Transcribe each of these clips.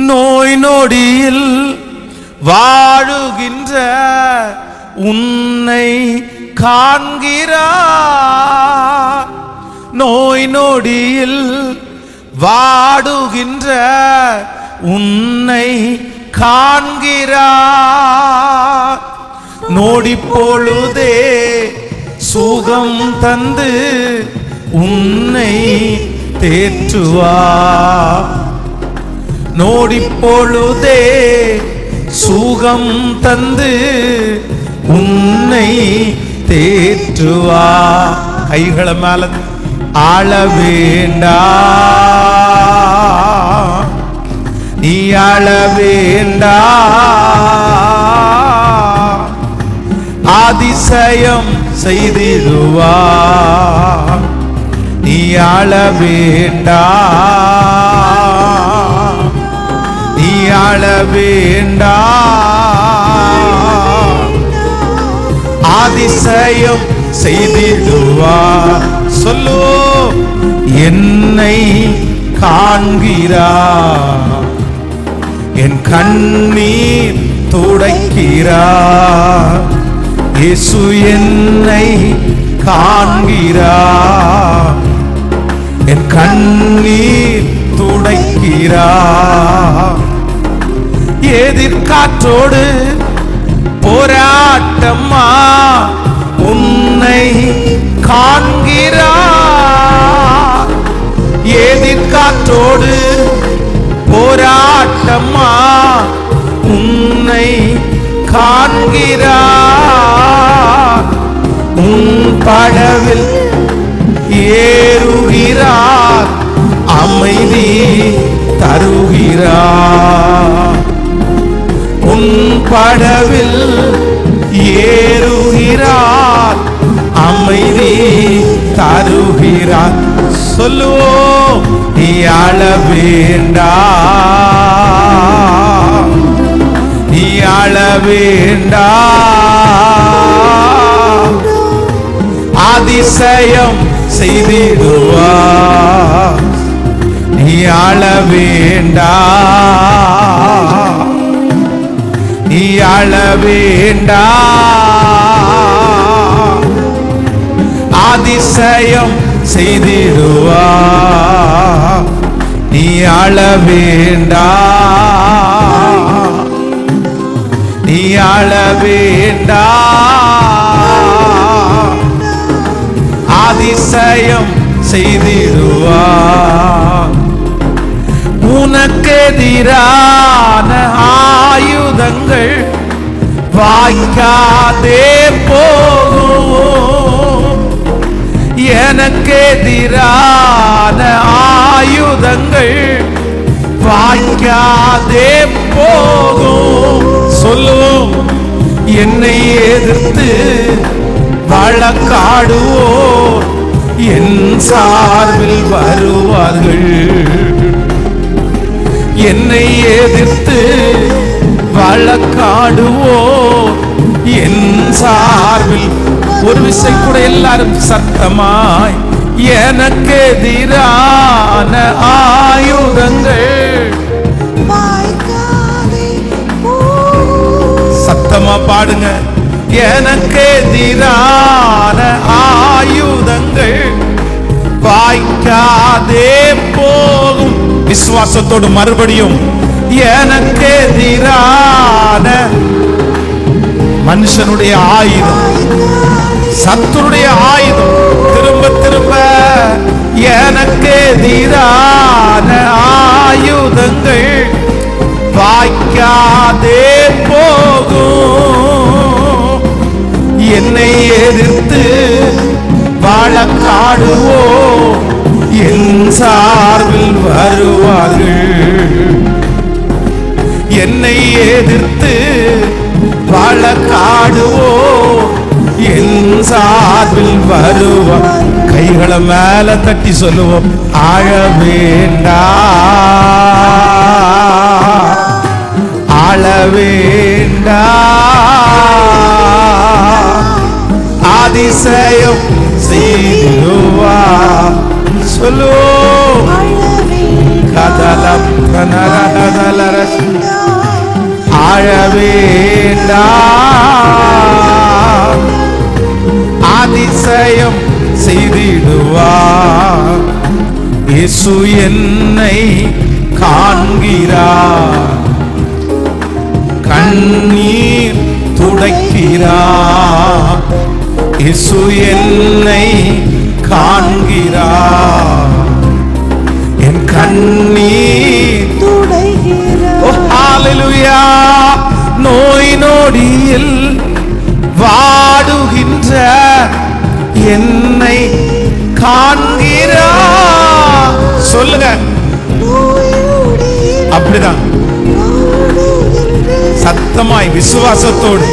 நோய் நொடியில் வாழுகின்ற உன்னை காண்கிறார் நோய் நொடியில் வாடுகின்ற உன்னை காண்கிறார் நோடி பொழுதே சுகம் தந்து உன்னை தேற்றுவார் நோடிப்பொழுதே சுகம் தந்து உன்னை தேற்றுவா. கைகளை மேல ஆள வேண்டா. நீ ஆள வேண்டா. அதிசயம் செய்திடுவா. நீ ஆள வேண்டா. நீ ஆள வேண்டா. அதிசயம் செய்திடுவா. சொல்லு என்னை காண்கிறா. என் கண்ணீர் துடைக்கிறா. இயேசு என்னை காண்கிறா. என் கண்ணீர் துடைக்கிறா. எதிர்காற்றோடு போராட்டம்மா உன்னை காண்கிறா எதிர்காற்றோடு போராட்டம்மா உன்னை காண்கிறா உன் படவில் ஏறுகிறார் அமைதி தருகிறார். படவில் ஏறுகிறார். அமைதி தருகிறார். சொல்லுவோம் நீ அழ வேண்டா. நீ அழ வேண்டா. அதிசயம் செய்திடுவா. நீ அழ வேண்டா. நீ அழ வேண்டா அதிசயம் செய்திடுவா. நீ அழ வேண்டா நீ அழ வேண்டா அதிசயம் செய்திடுவா. எதிரான ஆயுதங்கள் வாய்க்காதே போகும் எனக்கெதிரான ஆயுதங்கள் வாய்க்காதே போகும் சொல்லுவோம் என்னை எதிர்த்து வழக்காடுவோர் என் சார்பில் வருவார்கள். என்னை எதிர்த்து வழக்காடுவோ என் சார்பில் ஒரு விசை கூட எல்லாரும் சத்தமாய் எனக்கு எதிரான ஆயுதங்கள். சத்தமா பாடுங்க. எனக்கு எதிரான ஆயுதங்கள். வாய்க்காதே விசுவாசத்தோடு மறுபடியும் எனக்கு எதிரான மனுஷனுடைய ஆயுதம் சத்துருடைய ஆயுதம் திரும்ப திரும்ப எனக்கு எதிரான ஆயுதங்கள் வாய்க்காதே போகும். என்னை எதிர்த்து வாழக்காடுவோ என் சா வருவார்கள் என்னை எதிர்த்து வழக்காடுவோ என் சார்பில் வருவோம். கைகளை மேல தட்டி சொல்லுவோம். ஆழ வேண்டா. ஆழ வேண்டா. அதிசயம் செய்துவா சொல்லுவோம். ஆழ வேண்டாம் அதிசயம் செய்திடுவார் இயேசு என்னை காண்கிறார். கண்ணீர் துடைக்கிறார் இயேசு என்னை காண்கிறார். என் கண்ணீர் அப்படிதான் சத்தமாய் விசுவாசத்தோடு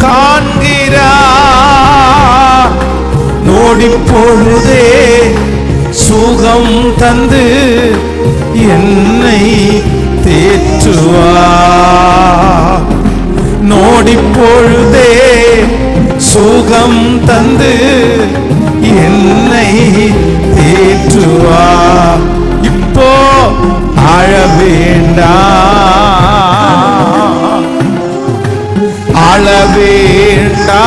காண்கிறா நோடி பொழுதே சுகம் தந்து என்னை தேற்றுவா நோடி பொழுதே சுகம் தந்து என்னை வேண்டா அழ வேண்டா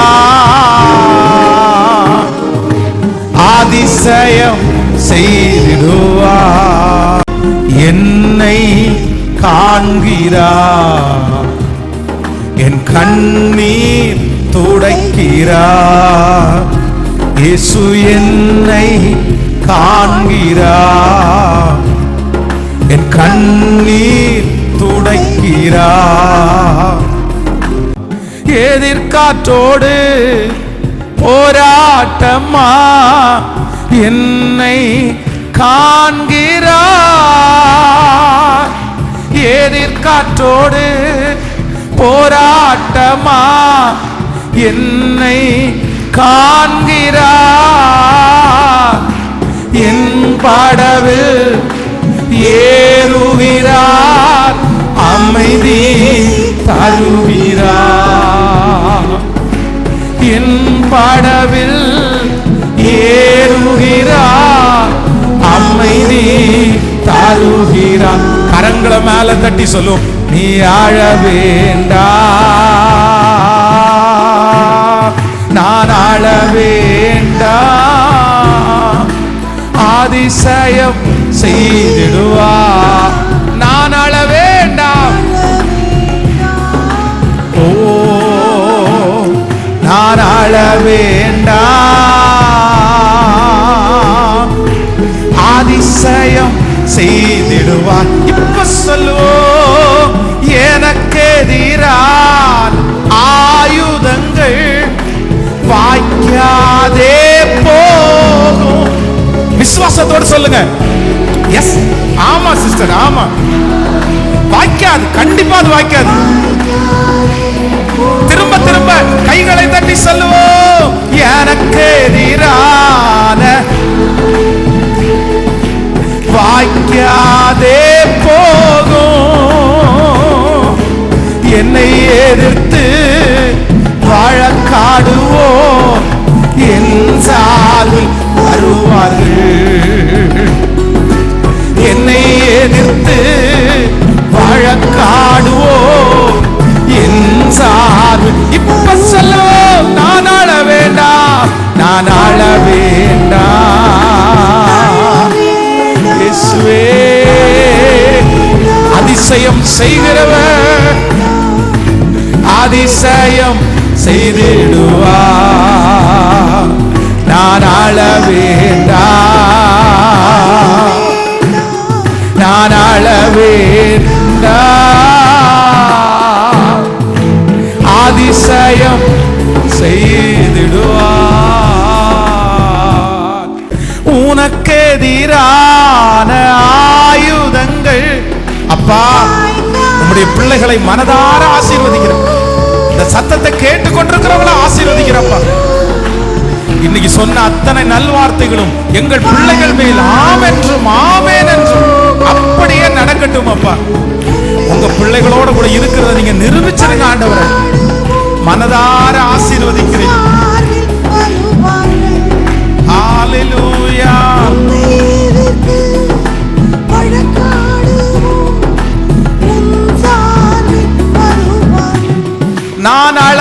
அதிசயம் செய்திடுவா. என்னை காண்கிறா. என் கண்ணீர் துடைக்கிறா. இயேசு என்னை காண்கிறா. என் கண்ணீர் துடைக்கிறா. எதிர்காற்றோடு போராட்டமா என்னை காண்கிறார் எதிர்காற்றோடு போராட்டமா என்னை காண்கிறார் என் படவில் தருகிறார் என் படவில் ஏறுகிறா. அமைதி தருகிறார் கரங்களை மேல தட்டி சொல்லும் நீ ஆழ வேண்டா. நான் ஆழ வேண்டா. அதிசயம் சொல்லுங்க. எஸ் ஆமா சிஸ்டர் ஆமா. வாய்க்காது கண்டிப்பா அது வாய்க்காது. திரும்ப திரும்ப கைகளை தட்டி சொல்லுவோம். எனக்கு எதிரான வாய்க்காதே போகும் என்னை எதிர்த்து செய்கிறவர். அதிசயம் செய்திடுவா நான் ஆள வேண்டாம் நான் ஆள வேண்டாம் பிள்ளைகளை மனதார ஆசீர்வதிக்கிறேன் இந்த சத்தத்தை கேட்டு கொண்டிருக்கிறவங்கள ஆசீர்வதிக்கிறப்பா. இன்னைக்கு சொன்ன அத்தனை நல்வார்த்தைகளும் எங்கள் பிள்ளைகள் மேல் ஆமென்றும் ஆமேன் என்றும் அப்படியே நடக்கட்டும் அப்பா உங்க பிள்ளைகளோட கூட இருக்கிறத நீங்க நிரூபிச்சிருங்க ஆண்டவரை. மனதார ஆசீர்வதிக்கிறேன். நான் அழ